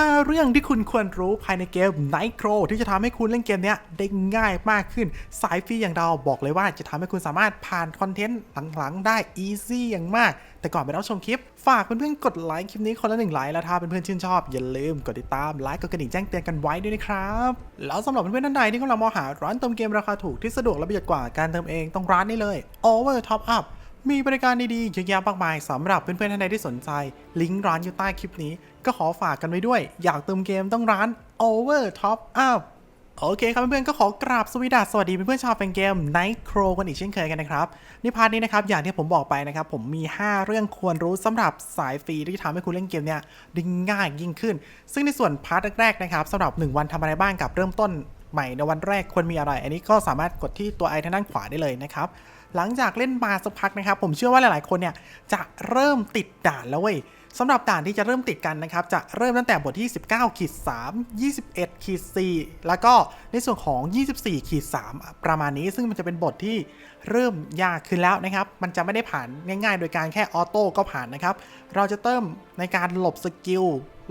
5 เรื่องที่คุณควรรู้ภายในเกม Night Crow ที่จะทำให้คุณเล่นเกมนี้ได้ง่ายมากขึ้น สายฟรีอย่างเราบอกเลยว่าจะทำให้คุณสามารถผ่านคอนเทนต์หลังๆ ได้ easy อย่างมาก แต่ก่อนไปรับชมคลิป ฝากเพื่อนๆกดไลค์คลิปนี้คนละหนึ่งไลค์แล้วถ้าเพื่อนๆชื่นชอบ อย่าลืมกดติดตามไลค์กดกระดิ่งแจ้งเตือนกันไว้ด้วยนะครับ แล้วสำหรับเพื่อนๆท่านใดที่กำลังมองหาร้านเติมเกมราคาถูกที่สะดวกและประหยัดกว่าการเติมเองต้องร้านนี้เลย Over Top Up มีบริการดีๆเยอะแยะมากมายสำหรับเพื่อนๆท่านใดที่สนใจ ลิงก์ร้านอยู่ใต้คลิปนี้ ก็ขอฝากกันไว้ด้วย อยากเติมเกมต้องร้าน Over Top Up โอเคครับเพื่อนๆก็ขอกราบสวสดัสสวัสดีเพื่อนๆชาวแฟนเกม Night Crow กันอีกเช่นเคยกันนะครับในพาร์ทนี้นะครับอย่างที่ผมบอกไปนะครับ ผมมี 5 เรื่องควรรู้สำหรับสายฟรีที่ทำให้คุณเล่นเกมเนี่ยได้ง่ายยิ่งขึ้น ซึ่งในส่วนพาร์ทแรกๆนะครับสำหรับ 1 วันทำอะไรบ้างกับเริ่มต้น ใหม่ในวันแรกควรมีอะไร อันนี้ก็สามารถกดที่ตัวไอทางด้านขวาได้เลยนะครับ หลังจากเล่นมาสักพักนะครับ ผมเชื่อว่าหลายๆ คนเนี่ยจะเริ่มติดด่านแล้วเว้ยสำหรับด่านที่จะเริ่มติดกันนะครับ จะเริ่มตั้งแต่บทที่ 19ขีด3 21ขีด4แล้วก็ในส่วนของ 24ขีด3ประมาณนี้ ซึ่งมันจะเป็นบทที่เริ่มยากขึ้นแล้วนะครับ มันจะไม่ได้ผ่านง่าย ๆ โดยการแค่ออโต้ก็ผ่านนะครับ เราจะเติมในการหลบสกิล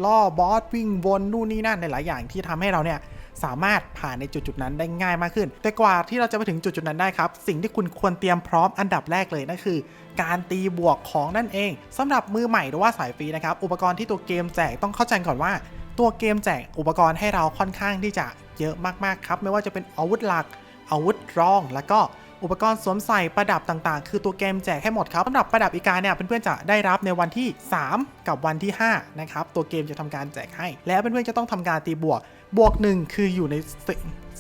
ล่อบอสวิ่งวนนู่นนี่นั่นในหลายอย่างที่ทำให้เราเนี่ย สามารถผ่านในจุดๆนั้นได้ง่ายมากขึ้น แต่กว่าที่เราจะไปถึงจุดๆนั้นได้ครับ สิ่งที่คุณควรเตรียมพร้อมอันดับแรกเลยนั่นคือ การตีบวกของนั่นเองสำหรับมือใหม่หรือว่าสายฟรีนะครับ อุปกรณ์ที่ตัวเกมแจกต้องเข้าใจก่อนว่า ตัวเกมแจกอุปกรณ์ให้เราค่อนข้างที่จะเยอะมากๆครับ ไม่ว่าจะเป็นอาวุธหลักอาวุธรองแล้วก็ อุปกรณ์สวมใส่ประดับต่างๆ คือตัวเกมแจกให้หมดครับสำหรับประดับอีกาเนี่ยเพื่อนๆจะได้รับในวันที่ 3 กับวันที่ 5 นะครับ ตัวเกมจะทำการแจกให้ แล้วเพื่อนๆจะต้องทำการตีบวก บวก 1 คืออยู่ใน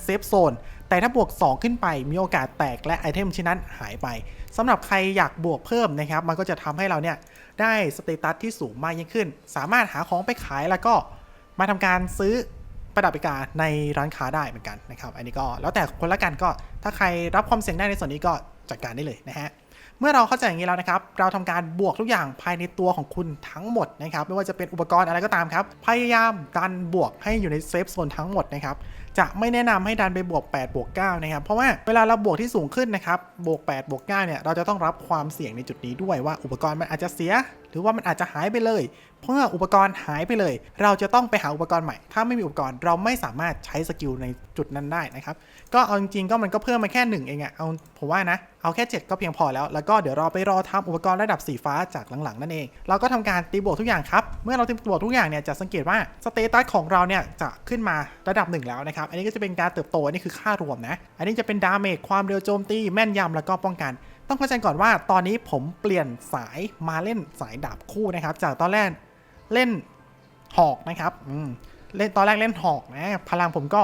เซฟโซนแต่ถ้าบวก 2 ขึ้นไปมีโอกาสแตกและไอเทมชิ้นนั้นหายไปสำหรับใครอยากบวกเพิ่มนะครับ มันก็จะทำให้เราเนี่ยได้สเตตัสที่สูงมากยิ่งขึ้น สามารถหาของไปขายแล้วก็มาทำการซื้อ ประดับประกาในร้านค้าได้เหมือนกันนะครับ อันนี้ก็แล้วแต่คนละกันก็ถ้าใครรับความเสี่ยงได้ในส่วนนี้ก็จัดการได้เลยนะฮะเมื่อเราเข้าใจอย่างนี้แล้วนะครับ เราทำการบวกทุกอย่างภายในตัวของคุณทั้งหมดนะครับ ไม่ว่าจะเป็นอุปกรณ์อะไรก็ตามครับ พยายามดันบวกให้อยู่ในเซฟโซนทั้งหมดนะครับ จะไม่แนะนำให้ดันไปบวก8บวก9นะครับ เพราะว่าเวลาเราบวกที่สูงขึ้นนะครับ บวก8บวก9เนี่ย เราจะต้องรับความเสี่ยงในจุดนี้ด้วยว่าอุปกรณ์มันอาจจะเสีย หรือว่ามันอาจจะหายไปเลย เพราะว่าอุปกรณ์หายไปเลย เราจะต้องไปหาอุปกรณ์ใหม่ ถ้าไม่มีอุปกรณ์เราไม่สามารถใช้สกิลในจุดนั้นได้นะครับ ก็เอาจริงๆก็มันก็เพิ่มมาแค่หนึ่งเองอะเอาผมว่านะ เอาแค่ 7 ก็เพียงพอแล้ว แล้วก็เดี๋ยวเราไปรอทำอุปกรณ์ระดับสีฟ้าจากหลังๆนั่นเอง เราก็ทำการตีบวกทุกอย่างครับ เมื่อเราตีบวกทุกอย่างเนี่ยจะสังเกตว่าสเตตัสของเราเนี่ยจะขึ้นมาระดับหนึ่งแล้วนะครับ อันนี้ก็จะเป็นการเติบโต อันนี้คือค่ารวมนะ อันนี้จะเป็นดาเมจความเร็วโจมตีแม่นยำแล้วก็ป้องกันต้องเข้าใจก่อนว่าตอนนี้ผมเปลี่ยนสายมาเล่นสายดาบคู่นะครับ จากตอนแรก เล่นหอกนะครับอืมเล่นตอนแรกเล่นหอกนะพลังผมก็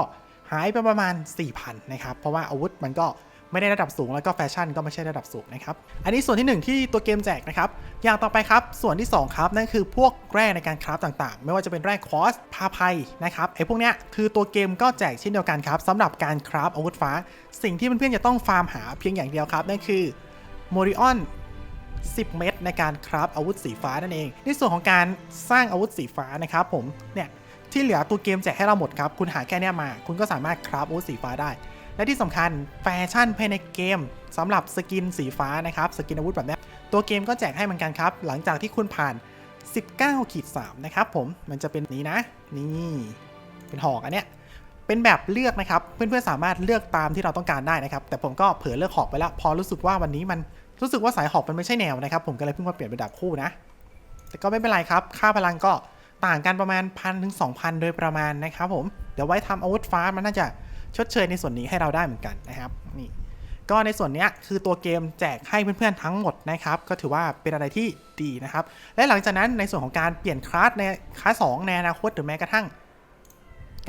หายไปประมาณ 4,000นะครับเพราะว่าอาวุธมันก็ไม่ได้ระดับสูงแล้วก็แฟชั่นก็ไม่ใช่ระดับสูงนะครับ อันนี้ส่วนที่หนึ่งที่ตัวเกมแจกนะครับ อย่างต่อไปครับ ส่วนที่สองครับ นั่นคือพวกแร่ในการคราฟต่างๆ ไม่ว่าจะเป็นแร่คอสพาไพนะครับไอ้พวกเนี้ยคือตัวเกมก็แจกเช่นเดียวกันครับสำหรับการคราฟอาวุธฟ้า สิ่งที่เพื่อนๆจะต้องฟาร์มหาเพียงอย่างเดียวครับ นั่นคือโมริออน 10 เม็ดในการคราฟอาวุธสีฟ้านั่นเอง ในส่วนของการสร้างอาวุธสีฟ้านะครับผมเนี่ยที่เหลือตัวเกมแจกให้เราหมดครับ คุณหาแค่เนี้ยมา คุณก็สามารถคราฟอาวุธสีฟ้าได้ และที่สำคัญแฟชั่นภายในเกมสำหรับสกินสีฟ้านะครับสกินอาวุธแบบเนี้ยตัวเกมก็แจกให้เหมือนกันครับ หลังจากที่คุณผ่าน 19ขีด3นะครับผมมันจะเป็นนี้นะ นี่เป็นหอกอันเนี้ยเป็นแบบเลือกนะครับ เพื่อนๆสามารถเลือกตามที่เราต้องการได้นะครับ แต่ผมก็เผลอเลือกหอกไปแล้ว พอรู้สึกว่าวันนี้มัน รู้สึกว่าสายหอกมันไม่ใช่แนวนะครับ ผมก็เลยเพิ่งมาเปลี่ยนเป็นดาบคู่นะ แต่ก็ไม่เป็นไรครับ ค่าพลังก็ต่างกันประมาณพันถึงสองพันโดยประมาณนะครับผม เดี๋ยวไว้ทำอาวุธฟ้ามันน่าจะชดเชยในส่วนนี้ให้เราได้เหมือนกันนะครับนี่ก็ในส่วนเนี้ยคือตัวเกมแจกให้เพื่อนๆทั้งหมดนะครับ ก็ถือว่าเป็นอะไรที่ดีนะครับ และหลังจากนั้นในส่วนของการเปลี่ยนคลาสในคลาสสองในอนาคตหรือแม้กระทั่ง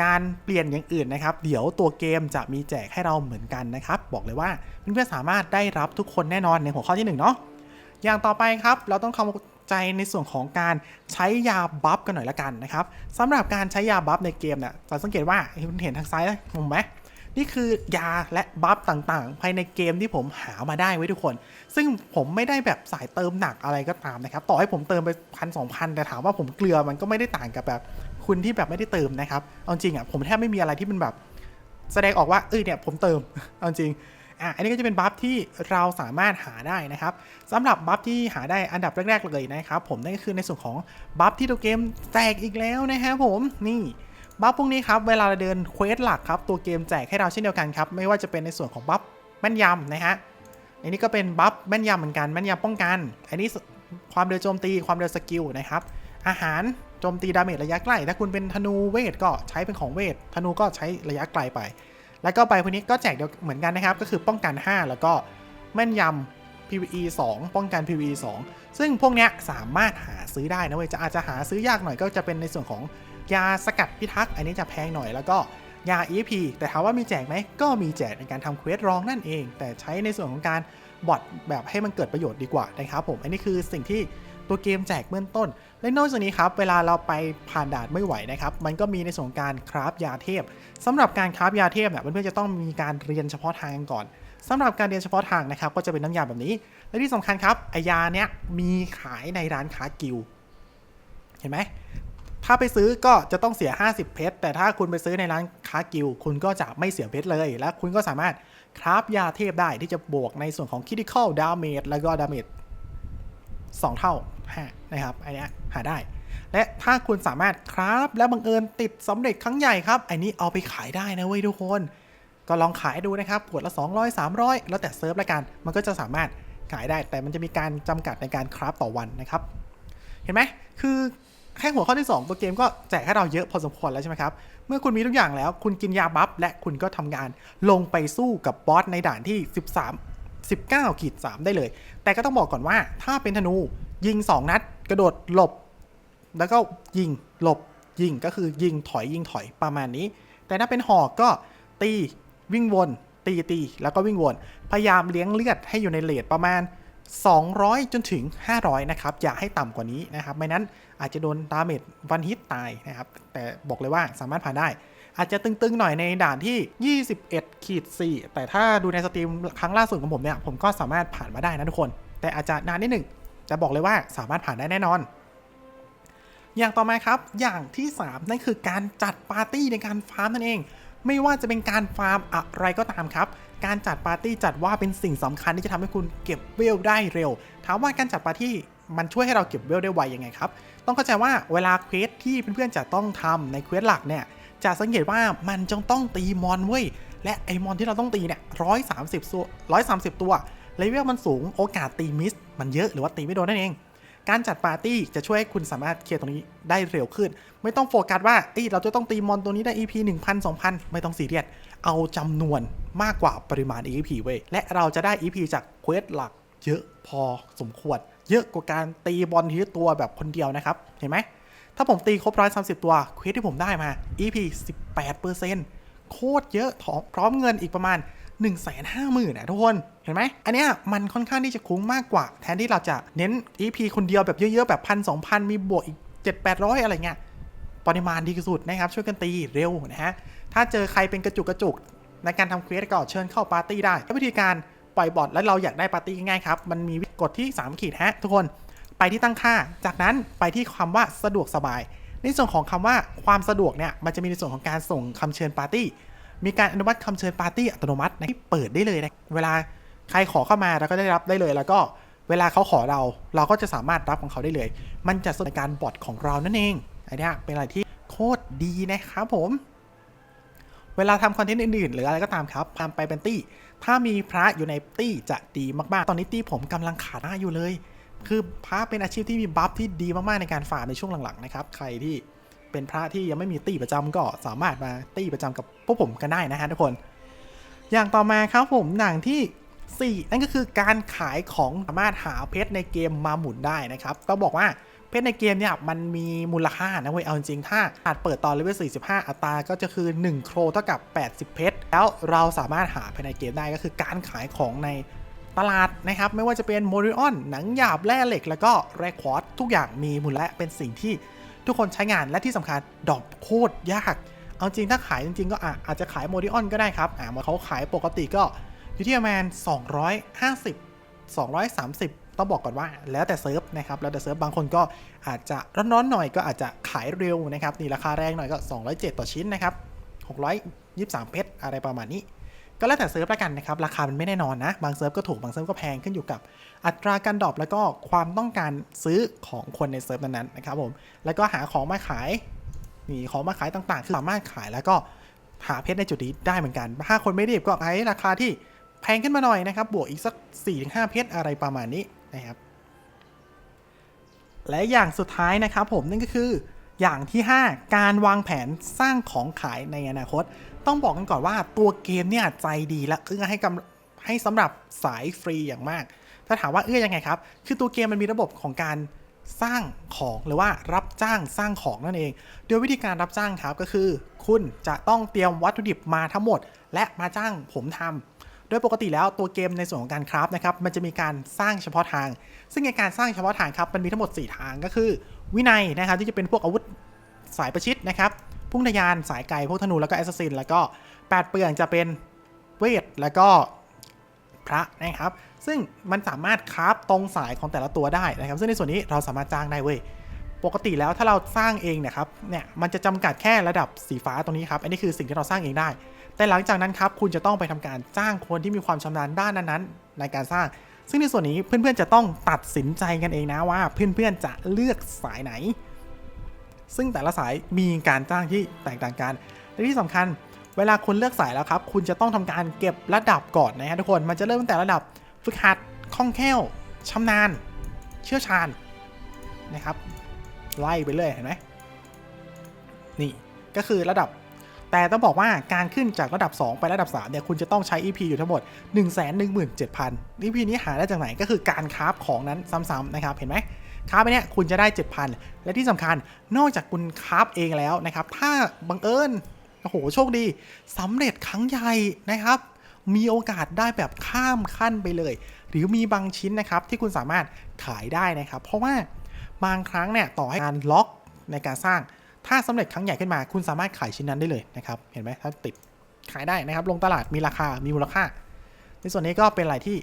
การเปลี่ยนอย่างอื่นนะครับ เดี๋ยวตัวเกมจะมีแจกให้เราเหมือนกันนะครับ บอกเลยว่าเพื่อนๆสามารถได้รับทุกคนแน่นอนในหัวข้อที่หนึ่งเนาะอย่างต่อไปครับ เราต้องเข้าใจในส่วนของการใช้ยาบัฟกันหน่อยละกันนะครับสำหรับการใช้ยาบัฟในเกมเนี่ยจะสังเกตว่าคุณเห็นทางซ้ายมุมไหมนี่คือยาและบัฟต่างๆ ภายในเกมที่ผมหามาได้ไว้ทุกคน ซึ่งผมไม่ได้แบบสายเติมหนักอะไรก็ตามนะครับ ต่อให้ผมเติมไปพันสองพันแต่ถามว่าผมเกลือมันก็ไม่ได้ต่างกับแบบ คุณที่แบบไม่ได้เติมนะครับ เอาจริงอะผมแทบไม่มีอะไรที่มันแบบ แสดงออกว่าเอ้ยเนี่ยผมเติม เอาจริงอะอันนี้ก็จะเป็นบัฟที่เราสามารถหาได้นะครับสำหรับบัฟที่หาได้อันดับแรกๆเลยนะครับผมนั่นก็คือในส่วนของบัฟที่ตัวเกมแจกอีกแล้วนะครับผมนี่บัฟพวกนี้ครับเวลาเราเดินเควสหลักครับตัวเกมแจกให้เราเช่นเดียวกันครับไม่ว่าจะเป็นในส่วนของบัฟแม่นยำนะฮะอันนี้ก็เป็นบัฟแม่นยำเหมือนกันแม่นยำป้องกัน อันนี้ความเร็วโจมตีความเร็วสกิลนะครับอาหาร โจมตีดาเมจระยะใกล้ ถ้าคุณเป็นธนูเวทก็ใช้เป็นของเวท ธนูก็ใช้ระยะไกลไป แล้วก็ใบพวกนี้ก็แจกเดียวเหมือนกันนะครับ ก็คือป้องกัน 5 แล้วก็แม่นยำ PVE 2 ป้องกัน PVE 2 ซึ่งพวกเนี้ยสามารถหาซื้อได้นะเว้ย จะอาจจะหาซื้อยากหน่อยก็จะเป็นในส่วนของยาสกัดพิทักษ์ อันนี้จะแพงหน่อย แล้วก็ยา EP แต่ถามว่ามีแจกไหม ก็มีแจกในการทำเควสรองนั่นเอง แต่ใช้ในส่วนของการบอทแบบให้มันเกิดประโยชน์ดีกว่านะครับผม อันนี้คือสิ่งที่ ตัวเกมแจกเบื้องต้น และนอกจากนี้ครับ เวลาเราไปผ่านด่านไม่ไหวนะครับ มันก็มีในส่วนการคราฟยาเทพสำหรับการคราฟยาเทพเนี่ยเพื่อนๆจะต้องมีการเรียนเฉพาะทางกันก่อนสำหรับการเรียนเฉพาะทางนะครับก็จะเป็นน้ำยาแบบนี้ และที่สำคัญครับไอยาเนี้ยมีขายในร้านค้ากิลเห็นไหมถ้าไปซื้อก็จะต้องเสีย 50 เพชร แต่ถ้าคุณไปซื้อในร้านค้ากิลคุณก็จะไม่เสียเพชรเลย และคุณก็สามารถคราฟยาเทพได้ที่จะบวกในส่วนของ critical damage แล้วก็ damage 2 เท่า 5นะครับอันเนี้ยหาได้ และถ้าคุณสามารถคราฟและบังเอิญติดสำเร็จครั้งใหญ่ครับอันนี้เอาไปขายได้นะเว้ยทุกคน ก็ลองขายดูนะครับขวดละ 200 300 แล้วแต่เซิร์ฟละกัน มันก็จะสามารถขายได้ แต่มันจะมีการจำกัดในการคราฟต่อวันนะครับ เห็นไหมคือแค่หัวข้อที่ 2 ตัวเกมก็แจกให้เราเยอะพอสมควรแล้วใช่ไหมครับ เมื่อคุณมีทุกอย่างแล้ว คุณกินยาบัฟและคุณก็ทำงานลงไปสู้กับบอสในด่านที่ 13 19ขีด3ได้เลย แต่ก็ต้องบอกก่อนว่าถ้าเป็นธนู ยิง2นัด กระโดดหลบ แล้วก็ยิงหลบยิงก็คือยิงถอยยิงถอยประมาณนี้ แต่ถ้าเป็นหอกก็ตีวิ่งวน ตีตีแล้วก็วิ่งวน พยายามเลี้ยงเลือดให้อยู่ในเลทประมาณ 200 จนถึง 500 นะครับ อย่าให้ต่ำกว่านี้นะครับ ไม่นั้นอาจจะโดนดาเมจวันฮิตตายนะครับ แต่บอกเลยว่าสามารถผ่านได้ อาจจะตึงๆหน่อยในด่านที่ 21ขีด4แต่ถ้าดูในสตรีมครั้งล่าสุดของผมเนี่ย ผมก็สามารถผ่านมาได้นะทุกคน แต่อาจจะนานนิดหนึ่ง จะบอกเลยว่าสามารถผ่านได้แน่นอน อย่างต่อมาครับอย่างที่ 3 นั่นคือการจัดปาร์ตี้ในการฟาร์มนั่นเอง ไม่ว่าจะเป็นการฟาร์มอะไรก็ตามครับ การจัดปาร์ตี้จัดว่าเป็นสิ่งสำคัญที่จะทำให้คุณเก็บเวลได้เร็ว ถามว่าการจัดปาร์ตี้มันช่วยให้เราเก็บเวลได้ไวยังไงครับ ต้องเข้าใจว่าเวลาเควสที่เพื่อนๆจะต้องทำในเควสหลักเนี่ย จะสังเกตว่ามันจงต้องตีมอนเว้ย และไอมอนที่เราต้องตีเนี่ยร้อยสามสิบตัวร้อยสามสิบตัว เลเวลมันสูงโอกาสตีมิส มันเยอะหรือว่าตีไม่โดนนั่นเอง การจัดปาร์ตี้จะช่วยให้คุณสามารถเคลียร์ตรงนี้ได้เร็วขึ้น ไม่ต้องโฟกัสว่าเอ้ยเราจะต้องตีมอนตัวนี้ได้ EP 1000 2000 ไม่ต้องซีเรียสเอาจำนวนมากกว่าปริมาณ EP เว้ยและเราจะได้ EP จากเควสหลักเยอะพอสมควร เยอะกว่าการตีบอลทีละตัวแบบคนเดียวนะครับเห็นไหมถ้าผมตีครบ130ตัวเควสที่ผมได้มา EP 18%โคตรเยอะพร้อมเงินอีกประมาณ 1 5 0 0 0 0นะทุกคนเห็นไหมอันเนี้ยมันค่อนข้างที่จะคุ้มมากกว่า แทนที่เราจะเน้น EP คนเดียวแบบเยอะๆ แบบพันสองพันมีบวกอีก 7 8 0 0 อะไรเงี้ยปริมาณดีที่สุดนะครับ ช่วยกันตีเร็วนะฮะถ้าเจอใครเป็นกระจุกกระจุกในการทำเควสก็เชิญเข้าปาร์ตี้ได้วิธีการปล่อยบอทแล้วเราอยากได้ปาร์ตี้ง่ายๆครับมันมีกฎที่3ขีดฮะทุกคนไปที่ตั้งค่า จากนั้นไปที่คำว่าสะดวกสบาย ในส่วนของคำว่าความสะดวกเนี่ยมันจะมีในส่วนของการส่งคำเชิญปาร์ตี้ มีการอนุมัติคำเชิญปาร์ตี้อัตโนมัตินะที่เปิดได้เลยนะเวลาใครขอเข้ามาเราก็ได้รับได้เลย แล้วก็เวลาเขาขอเราเราก็จะสามารถรับของเขาได้เลย มันจะสนการบอทของเรานั่นเองไอเนี้ยเป็นอะไรที่โคตรดีนะครับผมเวลาทำคอนเทนต์อื่นๆ หรืออะไรก็ตามครับทำไปเป็นตี้ ถ้ามีพระอยู่ในตี้จะดีมากๆ ตอนนี้ตี้ผมกำลังขาดหน้าอยู่เลย คือพระเป็นอาชีพที่มีบัฟที่ดีมากๆในการฟาในช่วงหลังๆนะครับ ใครที่ เป็นพระที่ยังไม่มีตี้ประจำก็สามารถมาตี้ประจำกับพวกผมกันได้นะฮะทุกคน อย่างต่อมาครับผมหนังที่ 4 นั่นก็คือการขายของสามารถหาเพชรในเกมมาหมุนได้นะครับต้องบอกว่าเพชรในเกมเนี่ยมันมีมูลค่านะเว้ยเอาจริงๆถ้าอาจเปิดตอนเลเวล45 อัตราก็จะคือ 1 โครเท่ากับ 80 เพชร แล้วเราสามารถหาภายในเกมได้ก็คือการขายของในตลาดนะครับ ไม่ว่าจะเป็นโมริออน หนังหยาบแร่เหล็ก แล้วก็แร่ควอตทุกอย่างมีมูลและเป็นสิ่งที่ ทุกคนใช้งานและที่สำคัญดอปโคตรยาก เอาจริงถ้าขายจริงๆ ก็อะอาจจะขายโมดิออนก็ได้ครับอ่าเขาขายปกติก็อยู่ที่ประมาณ250 230 ต้องบอกก่อนว่าแล้วแต่เซิร์ฟนะครับแล้วแต่เซิร์ฟบางคนก็อาจจะร้อนๆหน่อยก็อาจจะขายเร็วนะครับนี่ราคาแรงหน่อยก็ 207 ต่อชิ้นนะครับ623 เพชรอะไรประมาณนี้ ก็แล้วแต่เซิร์ฟละกันนะครับ ราคามันไม่แน่นอนนะ บางเซิร์ฟก็ถูก บางเซิร์ฟก็แพงขึ้นอยู่กับอัตราการดรอปแล้วก็ความต้องการซื้อของคนในเซิร์ฟนั้นๆนะครับผม แล้วก็หาของมาขายมีของมาขายต่างๆคือสามารถขายแล้วก็หาเพชรในจุดนี้ได้เหมือนกัน ถ้าคนไม่รีบก็ใช้ราคาที่แพงขึ้นมาหน่อยนะครับ บวกอีกสัก 4-5 เพชรอะไรประมาณนี้นะครับ และอย่างสุดท้ายนะครับผมนั่นก็คืออย่างที่ 5 การวางแผนสร้างของขายในอนาคต ต้องบอกกันก่อนว่าตัวเกมเนี่ยใจดีและเอื้อให้กำให้สำหรับสายฟรีอย่างมาก ถ้าถามว่าเอื้อยังไงครับ คือตัวเกมมันมีระบบของการสร้างของหรือว่ารับจ้างสร้างของนั่นเอง โดยวิธีการรับจ้างครับก็คือ คุณจะต้องเตรียมวัตถุดิบมาทั้งหมด และมาจ้างผมทำโดยปกติแล้วตัวเกมในส่วนของการคราฟนะครับมันจะมีการสร้างเฉพาะทาง ซึ่งในการสร้างเฉพาะทางครับมันมีทั้งหมด 4 ทางก็คือ วินัยนะครับที่จะเป็นพวกอาวุธสายประชิดนะครับ พุ่งทะยานสายไกลพวกธนูแล้วก็แอสซัสซินแล้วก็แปดเปลืองจะเป็นเวทแล้วก็พระนะครับ ซึ่งมันสามารถคราฟตรงสายของแต่ละตัวได้นะครับ ซึ่งในส่วนนี้เราสามารถจ้างได้เว้ยปกติแล้วถ้าเราสร้างเองเนะครับเนี่ยมันจะจำกัดแค่ระดับสีฟ้าตรงนี้ครับอันนี้คือสิ่งที่เราสร้างเองได้ แต่หลังจากนั้นครับคุณจะต้องไปทำการจ้างคนที่มีความชำนาญด้านนั้นๆ ในการสร้าง ซึ่งในส่วนนี้เพื่อนๆจะต้องตัดสินใจกันเองนะว่า เพื่อนๆจะเลือกสายไหน ซึ่งแต่ละสายมีการจ้างที่แตกต่างกัน และที่สำคัญเวลาคุณเลือกสายแล้วครับ คุณจะต้องทำการเก็บระดับก่อนนะฮะทุกคน มันจะเริ่มตั้งแต่ระดับฝึกหัด คล่องแคล่วชำนาญ เชี่ยวชาญนะครับ ไล่ไปเลยเห็นไหมนี่ก็คือระดับ แต่ต้องบอกว่าการขึ้นจากระดับ 2 ไประดับ 3 เนี่ย คุณจะต้องใช้ EP อยู่ทั้งหมด 1 1 7 0 0 0 EP นี้หาได้จากไหนก็คือการคราฟของนั้นซ้ำๆนะครับ เห็นไหม คราฟไปเนี่ยคุณจะได้ 7,000 และที่สำคัญนอกจากคุณคราฟเองแล้วนะครับ ถ้าบังเอิญโอ้โหโชคดีสำเร็จครั้งใหญ่นะครับ มีโอกาสได้แบบข้ามขั้นไปเลย หรือมีบางชิ้นนะครับที่คุณสามารถขายได้นะครับ เพราะว่าบางครั้งเนี่ยต่อให้การล็อกในการสร้าง ถ้าสำเร็จครั้งใหญ่ขึ้นมา คุณสามารถขายชิ้นนั้นได้เลยนะครับเห็นไหมถ้าติดขายได้นะครับ ลงตลาดมีราคามีมูลค่า ในส่วนนี้ก็เป็นอะไรที่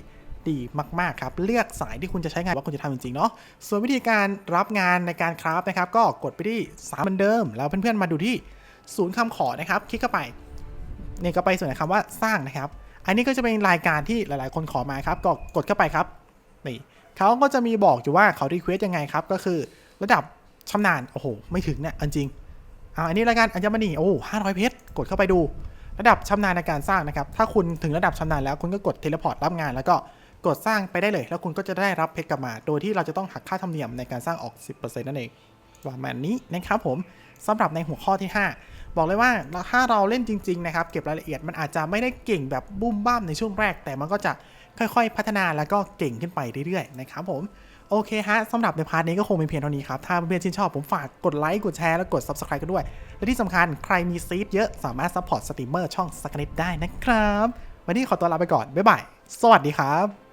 ดีมากๆครับ เลือกสายที่คุณจะใช้งานว่าคุณจะทำจริงๆเนาะส่วนวิธีการรับงานในการคราฟนะครับ ก็กดไปที่3เหมือนเดิม แล้วเพื่อนๆมาดูที่ศูนย์คำขอนะครับ คลิกเข้าไปนี่ก็ไปส่วนคำว่าสร้างนะครับ อันนี้ก็จะเป็นรายการที่หลายๆ คนขอมาครับ ก็กดเข้าไปครับนี่เขาก็จะมีบอกอยู่ว่าเขารีเควสยังไงครับ ก็คือระดับชำนาญโอ้โหไม่ถึงเนี่ยจริงอ่าอันนี้รายการอัญมณีโอ้ห้าร้อยเพชรกดเข้าไปดูระดับชำนาญในการสร้างนะครับ ถ้าคุณถึงระดับชำนาญแล้วคุณก็กดเทเลพอร์ตรับงานแล้วก็ กดสร้างไปได้เลย แล้วคุณก็จะได้รับเพชรกลับมา โดยที่เราจะต้องหักค่าธรรมเนียมในการสร้างออก 10%นั่นเองประมาณนี้นะครับผมสำหรับในหัวข้อที่ 5 บอกเลยว่าถ้าเราเล่นจริงๆนะครับเก็บรายละเอียดมันอาจจะไม่ได้เก่งแบบบุ้มบ้ามในช่วงแรก แต่มันก็จะค่อยๆ พัฒนาแล้วก็เก่งขึ้นไปเรื่อยๆนะครับผมโอเคฮะสำหรับในพาร์ทนี้ก็คงเป็นเพียงเท่านี้ครับ ถ้าเพื่อนๆชื่นชอบผมฝากกดไลค์กดแชร์และกด Subscribe กันด้วย และที่สำคัญใครมีซีดเยอะสามารถซัพพอร์ตสตรีมเมอร์ช่องสกนิดได้นะครับ วันนี้ขอตัวลาไปก่อน บ๊ายบาย สวัสดีครับ